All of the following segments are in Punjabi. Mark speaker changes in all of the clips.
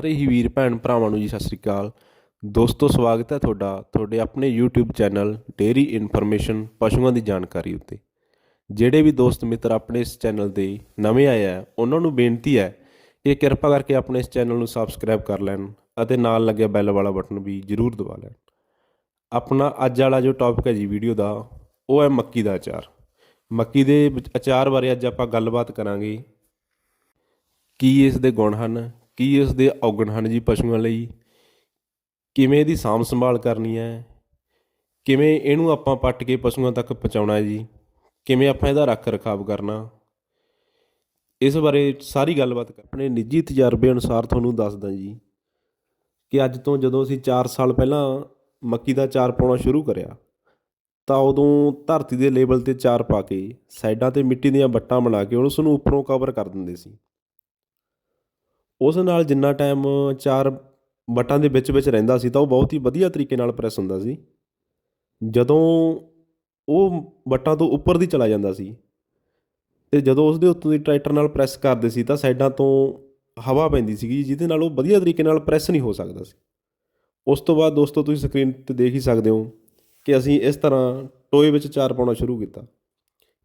Speaker 1: ਸਾਰੇ ਹੀ ਵੀਰ ਭੈਣ ਭਰਾਵਾਂ ਨੂੰ ਜੀ ਸਤਿ ਸ੍ਰੀ ਅਕਾਲ। ਦੋਸਤੋ, ਸਵਾਗਤ ਹੈ ਤੁਹਾਡਾ, ਤੁਹਾਡੇ ਆਪਣੇ YouTube ਚੈਨਲ ਡੇਰੀ ਇਨਫੋਰਮੇਸ਼ਨ ਪਸ਼ੂਆਂ ਦੀ ਜਾਣਕਾਰੀ ਉੱਤੇ। ਜਿਹੜੇ ਵੀ ਦੋਸਤ ਮਿੱਤਰ ਆਪਣੇ ਇਸ ਚੈਨਲ ਤੇ ਨਵੇਂ ਆਏ ਆ, ਉਹਨਾਂ ਨੂੰ ਬੇਨਤੀ ਹੈ ਕਿ ਕਿਰਪਾ ਕਰਕੇ ਆਪਣੇ ਇਸ ਚੈਨਲ ਨੂੰ ਸਬਸਕ੍ਰਾਈਬ ਕਰ ਲੈਣ ਅਤੇ ਨਾਲ ਲੱਗਿਆ ਬੈਲ ਵਾਲਾ ਬਟਨ ਵੀ ਜ਼ਰੂਰ ਦਬਾ ਲੈਣ। ਆਪਣਾ ਅੱਜ ਵਾਲਾ ਜੋ ਟੌਪਿਕ ਹੈ ਜੀ ਵੀਡੀਓ ਦਾ, ਉਹ ਹੈ ਮੱਕੀ ਦਾ ਅਚਾਰ। ਮੱਕੀ ਦੇ ਵਿੱਚ ਅਚਾਰ ਬਾਰੇ ਅੱਜ ਆਪਾਂ ਗੱਲਬਾਤ ਕਰਾਂਗੇ, ਕੀ ਇਸ ਦੇ ਗੁਣ ਹਨ ਕੀ ਇਸ ਦੇ ਔਗਣ ਹਨ ਜੀ ਪਸ਼ੂਆਂ ਲਈ? ਕਿਵੇਂ ਇਹਦੀ ਸਾਂਭ ਸੰਭਾਲ ਕਰਨੀ ਹੈ? ਕਿਵੇਂ ਇਹਨੂੰ ਆਪਾਂ ਪੱਟ ਕੇ ਪਸ਼ੂਆਂ ਤੱਕ ਪਹੁੰਚਾਉਣਾ ਹੈ ਜੀ? ਕਿਵੇਂ ਆਪਾਂ ਇਹਦਾ ਰੱਖ ਰਖਾਵ ਕਰਨਾ? ਇਸ ਬਾਰੇ ਸਾਰੀ ਗੱਲਬਾਤ ਆਪਣੇ ਨਿੱਜੀ ਤਜਰਬੇ ਅਨੁਸਾਰ ਤੁਹਾਨੂੰ ਦੱਸਦਾ ਜੀ ਕਿ ਅੱਜ ਤੋਂ ਜਦੋਂ ਅਸੀਂ 4 ਸਾਲ ਪਹਿਲਾਂ ਮੱਕੀ ਦਾ ਚਾਰ ਪਾਉਣਾ ਸ਼ੁਰੂ ਕਰਿਆ, ਤਾਂ ਉਦੋਂ ਧਰਤੀ ਦੇ ਲੈਵਲ ਤੇ ਚਾਰ ਪਾ ਕੇ ਸਾਈਡਾਂ ਤੇ ਮਿੱਟੀ ਦੀਆਂ ਵੱਟਾਂ ਬਣਾ ਕੇ ਉਸ ਨੂੰ ਉੱਪਰੋਂ ਕਵਰ ਕਰ ਦਿੰਦੇ ਸੀ। ਉਸ ਨਾਲ ਜਿੰਨਾ ਟਾਈਮ ਚਾਰ ਵੱਟਾਂ ਦੇ ਵਿੱਚ ਵਿੱਚ ਰਹਿੰਦਾ ਸੀ ਤਾਂ ਉਹ ਬਹੁਤ ਹੀ ਵਧੀਆ ਤਰੀਕੇ ਨਾਲ ਪ੍ਰੈਸ ਹੁੰਦਾ ਸੀ। ਜਦੋਂ ਉਹ ਵੱਟਾਂ ਤੋਂ ਉੱਪਰ ਦੀ ਚਲਾ ਜਾਂਦਾ ਸੀ ਤੇ ਜਦੋਂ ਉਸ ਦੇ ਉੱਤੋਂ ਦੀ ਟਰੈਕਟਰ ਨਾਲ ਪ੍ਰੈਸ ਕਰਦੇ ਸੀ ਤਾਂ ਸਾਈਡਾਂ ਤੋਂ ਹਵਾ ਪੈਂਦੀ ਸੀਗੀ ਜਿਹਦੇ ਨਾਲ ਉਹ ਵਧੀਆ ਤਰੀਕੇ ਨਾਲ ਪ੍ਰੈਸ ਨਹੀਂ ਹੋ ਸਕਦਾ ਸੀ। ਉਸ ਤੋਂ ਬਾਅਦ ਦੋਸਤੋ ਤੁਸੀਂ ਸਕਰੀਨ ਤੇ ਦੇਖ ਹੀ ਸਕਦੇ ਹੋ ਕਿ ਅਸੀਂ ਇਸ ਤਰ੍ਹਾਂ ਟੋਏ ਵਿੱਚ ਚਾਰ ਪਾਉਣਾ ਸ਼ੁਰੂ ਕੀਤਾ।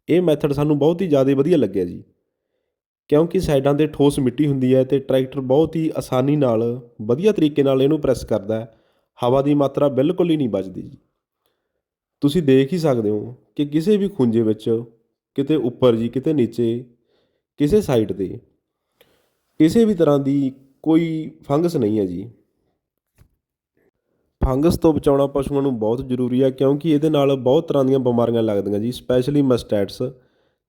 Speaker 1: ਇਹ ਮੈਥਡ ਸਾਨੂੰ ਬਹੁਤ ਹੀ ਜ਼ਿਆਦਾ ਵਧੀਆ ਲੱਗਿਆ ਜੀ। ਕਿਉਂਕਿ ਸਾਈਡਾਂ ਤੇ ਠੋਸ ਮਿੱਟੀ ਹੁੰਦੀ ਹੈ ਅਤੇ ਟਰੈਕਟਰ ਬਹੁਤ ਹੀ ਆਸਾਨੀ ਨਾਲ ਵਧੀਆ ਤਰੀਕੇ ਨਾਲ ਇਹਨੂੰ ਪ੍ਰੈਸ ਕਰਦਾ ਹੈ। ਹਵਾ ਦੀ ਮਾਤਰਾ ਬਿਲਕੁਲ ਹੀ ਨਹੀਂ ਬਚਦੀ ਜੀ। ਤੁਸੀਂ ਦੇਖ ਹੀ ਸਕਦੇ ਹੋ ਕਿ ਕਿਸੇ ਵੀ ਖੁੰਝੇ ਵਿੱਚ, ਕਿਤੇ ਉੱਪਰ ਜੀ, ਕਿਤੇ ਨੀਚੇ, ਕਿਸੇ ਸਾਈਡ ਤੇ ਕਿਸੇ ਵੀ ਤਰ੍ਹਾਂ ਦੀ ਕੋਈ ਫੰਗਸ ਨਹੀਂ ਹੈ ਜੀ। ਫੰਗਸ ਤੋਂ ਬਚਾਉਣਾ ਪਸ਼ੂਆਂ ਨੂੰ ਬਹੁਤ ਜ਼ਰੂਰੀ ਹੈ ਕਿਉਂਕਿ ਇਹਦੇ ਨਾਲ ਬਹੁਤ ਤਰ੍ਹਾਂ ਦੀਆਂ ਬਿਮਾਰੀਆਂ ਲੱਗਦੀਆਂ ਜੀ, ਸਪੈਸ਼ਲੀ ਮਸਟੈਟਸ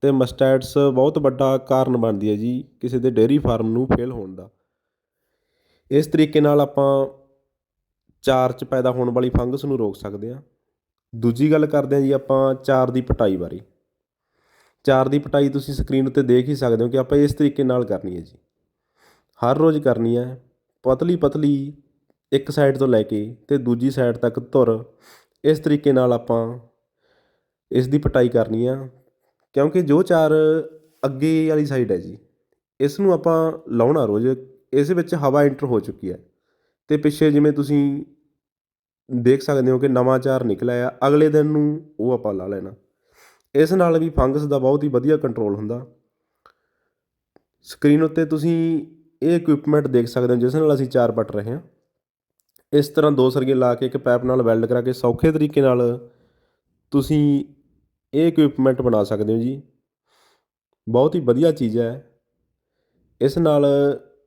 Speaker 1: ਅਤੇ ਮਸਟੈਟਸ ਬਹੁਤ ਵੱਡਾ ਕਾਰਨ ਬਣਦੀ ਹੈ ਜੀ ਕਿਸੇ ਦੇ ਡੇਅਰੀ ਫਾਰਮ ਨੂੰ ਫੇਲ ਹੋਣ ਦਾ। ਇਸ ਤਰੀਕੇ ਨਾਲ ਆਪਾਂ ਚਾਰ 'ਚ ਪੈਦਾ ਹੋਣ ਵਾਲੀ ਫੰਗਸ ਨੂੰ ਰੋਕ ਸਕਦੇ ਹਾਂ। ਦੂਜੀ ਗੱਲ ਕਰਦੇ ਹਾਂ ਜੀ ਆਪਾਂ ਚਾਰ ਦੀ ਪਟਾਈ ਬਾਰੇ। ਚਾਰ ਦੀ ਪਟਾਈ ਤੁਸੀਂ ਸਕਰੀਨ ਉੱਤੇ ਦੇਖ ਹੀ ਸਕਦੇ ਹੋ ਕਿ ਆਪਾਂ ਇਸ ਤਰੀਕੇ ਨਾਲ ਕਰਨੀ ਹੈ ਜੀ। ਹਰ ਰੋਜ਼ ਕਰਨੀ ਹੈ, ਪਤਲੀ ਪਤਲੀ ਇੱਕ ਸਾਈਡ ਤੋਂ ਲੈ ਕੇ ਤੇ ਦੂਜੀ ਸਾਈਡ ਤੱਕ ਧੁਰ ਇਸ ਤਰੀਕੇ ਨਾਲ ਆਪਾਂ ਇਸ ਦੀ ਪਟਾਈ ਕਰਨੀ ਆ ਕਿਉਂਕਿ ਜੋ ਚਾਰ ਅੱਗੇ ਵਾਲੀ ਸਾਈਡ ਹੈ ਜੀ ਇਸ ਨੂੰ ਆਪਾਂ ਲਾਉਣਾ ਰੋਜ਼, ਇਸ ਵਿੱਚ ਹਵਾ ਇੰਟਰ ਹੋ ਚੁੱਕੀ ਹੈ। ਅਤੇ ਪਿੱਛੇ ਜਿਵੇਂ ਤੁਸੀਂ ਦੇਖ ਸਕਦੇ ਹੋ ਕਿ ਨਵਾਂ ਚਾਰ ਨਿਕਲਿਆ ਆ, ਅਗਲੇ ਦਿਨ ਨੂੰ ਉਹ ਆਪਾਂ ਲਾ ਲੈਣਾ। ਇਸ ਨਾਲ ਵੀ ਫੰਗਸ ਦਾ ਬਹੁਤ ਹੀ ਵਧੀਆ ਕੰਟਰੋਲ ਹੁੰਦਾ। ਸਕਰੀਨ ਉੱਤੇ ਤੁਸੀਂ ਇਹ ਇਕਵਿਪਮੈਂਟ ਦੇਖ ਸਕਦੇ ਹੋ, ਜਿਸ ਨਾਲ ਅਸੀਂ ਚਾਰ ਪੱਟ ਰਹੇ ਹਾਂ। ਇਸ ਤਰ੍ਹਾਂ ਦੋ ਸਰਗੇ ਲਾ ਕੇ ਇੱਕ ਪੈਪ ਨਾਲ ਵੈਲਡ ਕਰਾ ਕੇ ਸੌਖੇ ਤਰੀਕੇ ਨਾਲ ਤੁਸੀਂ ਇਹ ਇਕਵਿਪਮੈਂਟ ਬਣਾ ਸਕਦੇ ਹੋ ਜੀ। ਬਹੁਤ ਹੀ ਵਧੀਆ ਚੀਜ਼ ਹੈ। ਇਸ ਨਾਲ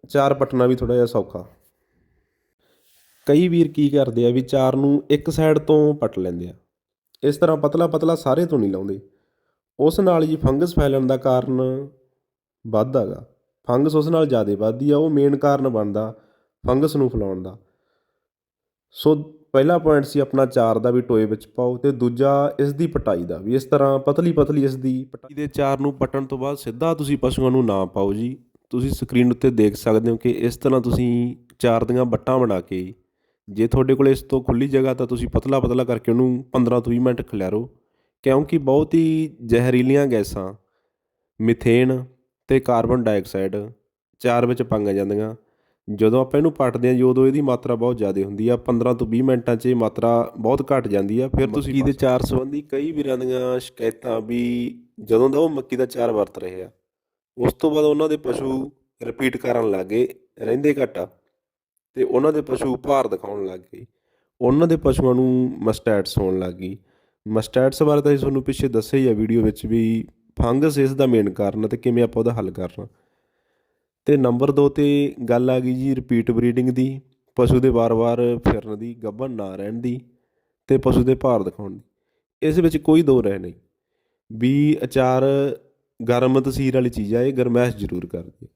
Speaker 1: ਚਾਰ ਪਟਣਾ ਵੀ ਥੋੜਾ ਜਿਹਾ ਸੌਖਾ। ਕਈ ਵੀਰ ਕੀ ਕਰਦੇ ਆ ਵੀ ਚਾਰ ਨੂੰ ਇੱਕ ਸਾਈਡ ਤੋਂ ਪਟ ਲੈਂਦੇ ਆ। ਇਸ ਤਰ੍ਹਾਂ ਪਤਲਾ ਪਤਲਾ ਸਾਰੇ ਤੋਂ ਨਹੀਂ ਲਾਉਂਦੇ। ਉਸ ਨਾਲ ਜੀ ਫੰਗਸ ਫੈਲਣ ਦਾ ਕਾਰਨ ਵੱਧਦਾ ਗਾ ਫੰਗਸ ਉਸ ਨਾਲ ਜ਼ਿਆਦਾ ਵੱਧਦੀ ਆ, ਉਹ ਮੇਨ ਕਾਰਨ ਬਣਦਾ ਫੰਗਸ ਨੂੰ ਫੈਲਾਉਣ ਦਾ। ਸੋ ਪਹਿਲਾ ਪੁਆਇੰਟ ਸੀ ਆਪਣਾ ਚਾਰ ਦਾ ਵੀ ਟੋਏ ਵਿੱਚ ਪਾਓ ਤੇ ਦੂਜਾ ਇਸ ਦੀ ਪਟਾਈ ਦਾ ਵੀ। ਇਸ ਤਰ੍ਹਾਂ ਪਤਲੀ ਪਤਲੀ ਇਸ ਦੀ ਪਟਾਈ ਦੇ ਚਾਰ ਨੂੰ ਪਟਣ ਤੋਂ ਬਾਅਦ ਸਿੱਧਾ ਤੁਸੀਂ ਪਸ਼ੂਆਂ ਨੂੰ ਨਾ ਪਾਓ ਜੀ। ਤੁਸੀਂ ਸਕਰੀਨ ਉੱਤੇ ਦੇਖ ਸਕਦੇ ਹੋ ਕਿ ਇਸ ਤਰ੍ਹਾਂ ਤੁਸੀਂ ਚਾਰ ਦੀਆਂ ਬੱਟਾਂ ਬਣਾ ਕੇ ਜੇ ਤੁਹਾਡੇ ਕੋਲ ਇਸ ਤੋਂ ਖੁੱਲੀ ਜਗ੍ਹਾ ਤਾਂ ਤੁਸੀਂ ਪਤਲਾ ਪਤਲਾ ਕਰਕੇ ਉਹਨੂੰ 15 ਤੋਂ 20 ਮਿੰਟ ਖਿਲਾਰੋ। ਕਿਉਂਕਿ ਬਹੁਤ ਹੀ ਜ਼ਹਿਰੀਲੀਆਂ ਗੈਸਾਂ, ਮਿਥੇਨ ਤੇ ਕਾਰਬਨ ਡਾਈਆਕਸਾਈਡ ਚਾਰ ਵਿੱਚ ਪਾਈਆਂ ਜਾਂਦੀਆਂ। ਜਦੋਂ ਆਪਾਂ ਇਹਨੂੰ ਪੱਟਦੇ ਹਾਂ ਜੀ ਉਦੋਂ ਇਹਦੀ ਮਾਤਰਾ ਬਹੁਤ ਜ਼ਿਆਦਾ ਹੁੰਦੀ ਆ। 15 ਤੋਂ 20 ਮਿੰਟਾਂ 'ਚ ਇਹ ਮਾਤਰਾ ਬਹੁਤ ਘਟ ਜਾਂਦੀ ਆ। ਫਿਰ ਤੁਸੀਂ ਮੱਕੀ ਦੇ ਚਾਰ ਸੰਬੰਧੀ ਕਈ ਵੀਰਾਂ ਦੀਆਂ ਸ਼ਿਕਾਇਤਾਂ ਵੀ ਜਦੋਂ ਦਾ ਉਹ ਮੱਕੀ ਦਾ ਚਾਰ ਵਰਤ ਰਹੇ ਆ ਉਸ ਤੋਂ ਬਾਅਦ ਉਹਨਾਂ ਦੇ ਪਸ਼ੂ ਰਿਪੀਟ ਕਰਨ ਲੱਗੇ ਰਹਿੰਦੇ ਘਟਾ ਤੇ ਉਹਨਾਂ ਦੇ ਪਸ਼ੂ ਭਾਰ ਦਿਖਾਉਣ ਲੱਗ ਗਏ। ਉਹਨਾਂ ਦੇ ਪਸ਼ੂਆਂ ਨੂੰ ਮਸਟੈਟਸ ਹੋਣ ਲੱਗ ਗਈ। ਮਸਟੈਟਸ ਬਾਰੇ ਤਾਂ ਅਸੀਂ ਤੁਹਾਨੂੰ ਪਿੱਛੇ ਦੱਸਿਆ ਹੀ ਆ ਵੀਡੀਓ ਵਿੱਚ ਵੀ ਫੰਗਸ ਇਸ ਦਾ ਮੇਨ ਕਾਰਨ ਤੇ ਕਿਵੇਂ ਆਪਾਂ ਉਹਦਾ ਹੱਲ ਕਰਨਾ ਅਤੇ ਨੰਬਰ ਦੋ ਤੇ ਗੱਲ ਆ ਗਈ ਜੀ ਰਿਪੀਟ ਬਰੀਡਿੰਗ ਦੀ, ਪਸ਼ੂ ਦੇ ਵਾਰ-ਵਾਰ ਫਿਰਨ ਦੀ, ਗੱਭਣ ਨਾ ਰਹਿਣ ਦੀ ਅਤੇ ਪਸ਼ੂ ਦੇ ਭਾਰ ਦਿਖਾਉਣ ਦੀ। ਇਸ ਵਿੱਚ ਕੋਈ ਦੋ ਰਹਿ ਨਹੀਂ। ਵੀ ਅਚਾਰ ਗਰਮ ਤਸੀਰ ਵਾਲੀ ਚੀਜ਼ ਆ, ਇਹ ਗਰਮੈਸ਼ ਜ਼ਰੂਰ ਕਰਦੀ ਹੈ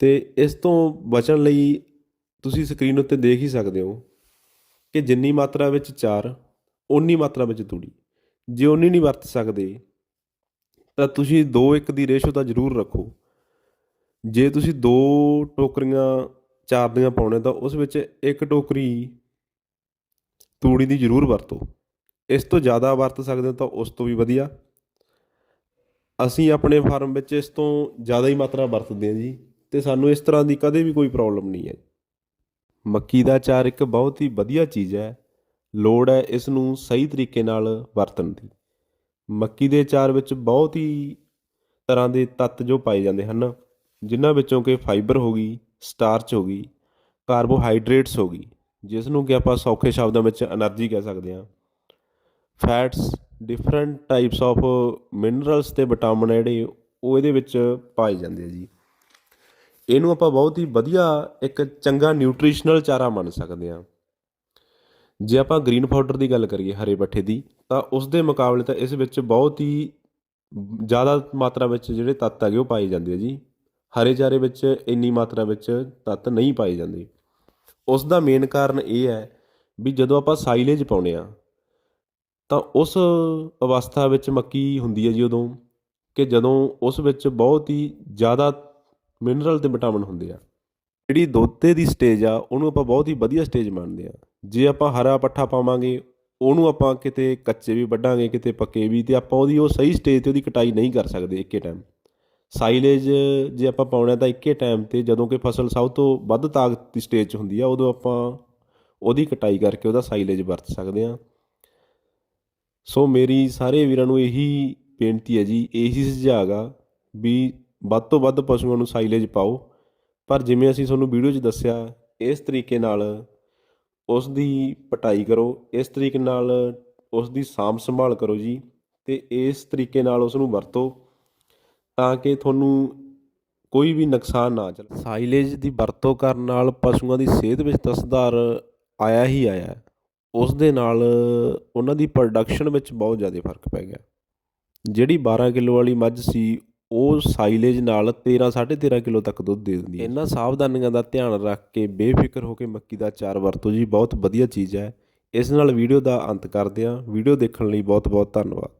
Speaker 1: ਤੇ ਇਸ ਤੋਂ ਬਚਣ ਲਈ ਤੁਸੀਂ ਸਕਰੀਨ ਉੱਤੇ ਦੇਖ ਹੀ ਸਕਦੇ ਹੋ ਕਿ ਜਿੰਨੀ ਮਾਤਰਾ ਵਿੱਚ ਚਾਰ, ਓਨੀ ਮਾਤਰਾ ਵਿੱਚ ਤੂੜੀ। ਜੇ ਓਨੀ ਨਹੀਂ ਵਰਤ ਸਕਦੇ, ਤਾਂ ਤੁਸੀਂ 2 1 ਦੀ ਰੇਸ਼ੋ ਤਾਂ ਜ਼ਰੂਰ ਰੱਖੋ। ਜੇ ਤੁਸੀਂ ਦੋ ਟੋਕਰੀਆਂ, ਚਾਰ ਦੀਆਂ ਪਾਉਣੇ ਤਾਂ ਉਸ ਵਿੱਚ ਇੱਕ ਟੋਕਰੀ ਤੂੜੀ ਦੀ ਜ਼ਰੂਰ ਵਰਤੋ। ਇਸ ਤੋਂ ਜ਼ਿਆਦਾ ਵਰਤ ਸਕਦੇ ਹੋ ਤਾਂ ਉਸ ਤੋਂ ਵੀ ਵਧੀਆ। ਅਸੀਂ ਆਪਣੇ ਫਾਰਮ ਵਿੱਚ ਇਸ ਤੋਂ ਜ਼ਿਆਦਾ ਹੀ ਮਾਤਰਾ ਵਰਤਦੇ ਹਾਂ ਜੀ ਤੇ ਸਾਨੂੰ ਇਸ ਤਰ੍ਹਾਂ ਦੀ ਕਦੇ ਵੀ ਕੋਈ ਪ੍ਰੋਬਲਮ ਨਹੀਂ ਹੈ। ਮੱਕੀ ਦਾ ਚਾਰ ਇੱਕ ਬਹੁਤ ਹੀ ਵਧੀਆ ਚੀਜ਼ ਹੈ। ਲੋੜ ਹੈ ਇਸ ਨੂੰ ਸਹੀ ਤਰੀਕੇ ਨਾਲ ਵਰਤਣ ਦੀ। ਮੱਕੀ ਦੇ ਚਾਰ ਵਿੱਚ ਬਹੁਤ ਹੀ ਤਰ੍ਹਾਂ ਦੇ ਤੱਤ ਜੋ ਪਾਏ ਜਾਂਦੇ ਹਨ। ਜਿਨ੍ਹਾਂ ਵਿੱਚੋਂ ਕਿ ਫਾਈਬਰ ਹੋ ਗਈ ਸਟਾਰਚ ਹੋ ਗਈ ਕਾਰਬੋਹਾਈਡਰੇਟਸ ਹੋ ਗਈ ਜਿਸ ਨੂੰ ਕਿ ਆਪਾਂ ਸੌਖੇ ਸ਼ਬਦਾਂ ਵਿੱਚ એનર્ਜੀ ਕਹਿ ਸਕਦੇ ਹਾਂ। Fats different types of minerals ਤੇ ਵਿਟਾਮਿਨ ਜਿਹੜੇ ਉਹ ਇਹਦੇ ਵਿੱਚ ਪਾਏ ਜਾਂਦੇ ਆ ਜੀ। ਇਹਨੂੰ ਆਪਾਂ ਬਹੁਤ ਹੀ ਵਧੀਆ ਇੱਕ ਚੰਗਾ ਨਿਊਟ੍ਰੀਸ਼ਨਲ ਚਾਰਾ ਮੰਨ ਸਕਦੇ ਹਾਂ। ਜੇ ਆਪਾਂ ਗ੍ਰੀਨ ਪਾਊਡਰ ਦੀ ਗੱਲ ਕਰੀਏ ਹਰੇ ਪੱਠੇ ਦੀ, ਤਾਂ ਉਸ ਦੇ ਮੁਕਾਬਲੇ ਤਾਂ ਇਸ ਵਿੱਚ ਬਹੁਤ ਹੀ ਜ਼ਿਆਦਾ ਮਾਤਰਾ ਵਿੱਚ ਜਿਹੜੇ ਤੱਤ ਆ ਗਏ ਉਹ ਪਾਏ ਜਾਂਦੇ ਆ ਜੀ। ਹਰੇ ਚਾਰੇ ਵਿੱਚ ਇੰਨੀ ਮਾਤਰਾ ਵਿੱਚ ਤੱਤ ਨਹੀਂ ਪਾਏ ਜਾਂਦੇ। ਉਸ ਦਾ ਮੇਨ ਕਾਰਨ ਇਹ ਹੈ ਵੀ ਜਦੋਂ ਆਪਾਂ ਸਾਈਲੇਜ ਪਾਉਨੇ ਆ ਤਾਂ ਉਸ ਅਵਸਥਾ ਵਿੱਚ ਮੱਕੀ ਹੁੰਦੀ ਹੈ ਜੀ ਉਦੋਂ ਕਿ ਜਦੋਂ ਉਸ ਵਿੱਚ ਬਹੁਤ ਹੀ ਜ਼ਿਆਦਾ ਮਿਨਰਲ ਤੇ ਵਿਟਾਮਿਨ ਹੁੰਦੇ ਆ। ਜਿਹੜੀ ਦੋਤੇ ਦੀ ਸਟੇਜ ਆ, ਉਹਨੂੰ ਆਪਾਂ ਬਹੁਤ ਹੀ ਵਧੀਆ ਸਟੇਜ ਮੰਨਦੇ ਆ ਜੇ ਆਪਾਂ ਹਰਾ ਪੱਠਾ ਪਾਵਾਂਗੇ, ਉਹਨੂੰ ਆਪਾਂ ਕਿਤੇ ਕੱਚੇ ਵੀ ਵੱਢਾਂਗੇ, ਕਿਤੇ ਪੱਕੇ ਵੀ, ਤੇ ਆਪਾਂ ਉਹਦੀ ਉਹ ਸਹੀ ਸਟੇਜ ਤੇ ਉਹਦੀ ਕਟਾਈ ਨਹੀਂ ਕਰ ਸਕਦੇ ਇੱਕੇ ਟਾਈਮ ਸਾਈਲੇਜ ਜੇ ਆਪਾਂ ਪਾਉਣਾ ਤਾਂ ਇੱਕੇ ਟਾਈਮ ਤੇ ਜਦੋਂ ਕਿ ਫਸਲ ਸਭ ਤੋਂ ਵੱਧ ਤਾਕਤ ਦੀ ਸਟੇਜ 'ਚ ਹੁੰਦੀ ਆ, ਉਦੋਂ ਆਪਾਂ ਉਹਦੀ ਕਟਾਈ ਕਰਕੇ ਉਹਦਾ ਸਾਈਲੇਜ ਵਰਤ ਸਕਦੇ ਆ। ਸੋ ਮੇਰੀ ਸਾਰੇ ਵੀਰਾਂ ਨੂੰ ਇਹੀ ਬੇਨਤੀ ਹੈ ਜੀ, ਇਹੀ ਸੁਝਾਅ ਆ ਵੀ ਵੱਧ ਤੋਂ ਵੱਧ ਪਸ਼ੂਆਂ ਨੂੰ ਸਾਈਲੇਜ ਪਾਓ। ਪਰ ਜਿਵੇਂ ਅਸੀਂ ਤੁਹਾਨੂੰ ਵੀਡੀਓ 'ਚ ਦੱਸਿਆ, ਇਸ ਤਰੀਕੇ ਨਾਲ ਉਸ ਦੀ ਪਟਾਈ ਕਰੋ, ਇਸ ਤਰੀਕੇ ਨਾਲ ਉਸ ਦੀ ਸਾਂਭ ਸੰਭਾਲ ਕਰੋ ਜੀ, ਤੇ ਇਸ ਤਰੀਕੇ ਨਾਲ ਉਸ ਨੂੰ ਵਰਤੋ। ਤਾਂ ਕਿ ਤੁਹਾਨੂੰ ਕੋਈ ਵੀ ਨੁਕਸਾਨ ਨਾ ਚੱਲੇ ਸਾਈਲੇਜ ਦੀ ਵਰਤੋਂ ਕਰਨ ਨਾਲ ਪਸ਼ੂਆਂ ਦੀ ਸਿਹਤ ਵਿੱਚ ਤਾਂ ਸੁਧਾਰ ਆਇਆ ਹੀ ਆਇਆ। ਉਸ ਦੇ ਨਾਲ ਉਹਨਾਂ ਦੀ ਪ੍ਰੋਡਕਸ਼ਨ ਵਿੱਚ ਬਹੁਤ ਜ਼ਿਆਦਾ ਫ਼ਰਕ ਪੈ ਗਿਆ। ਜਿਹੜੀ 12 ਕਿਲੋ ਵਾਲੀ ਮੱਝ ਸੀ ਉਹ ਸਾਈਲੇਜ ਨਾਲ 13 13.5 ਕਿਲੋ ਤੱਕ ਦੁੱਧ ਦੇ ਦਿੰਦੀ ਹੈ। ਇਹਨਾਂ ਸਾਵਧਾਨੀਆਂ ਦਾ ਧਿਆਨ ਰੱਖ ਕੇ ਬੇਫਿਕਰ ਹੋ ਕੇ ਮੱਕੀ ਦਾ ਚਾਰ ਵਰਤੋ ਜੀ ਬਹੁਤ ਵਧੀਆ ਚੀਜ਼ ਹੈ। ਇਸ ਨਾਲ ਵੀਡੀਓ ਦਾ ਅੰਤ ਕਰਦੇ ਹਾਂ। ਵੀਡੀਓ ਦੇਖਣ ਲਈ ਬਹੁਤ ਬਹੁਤ ਧੰਨਵਾਦ।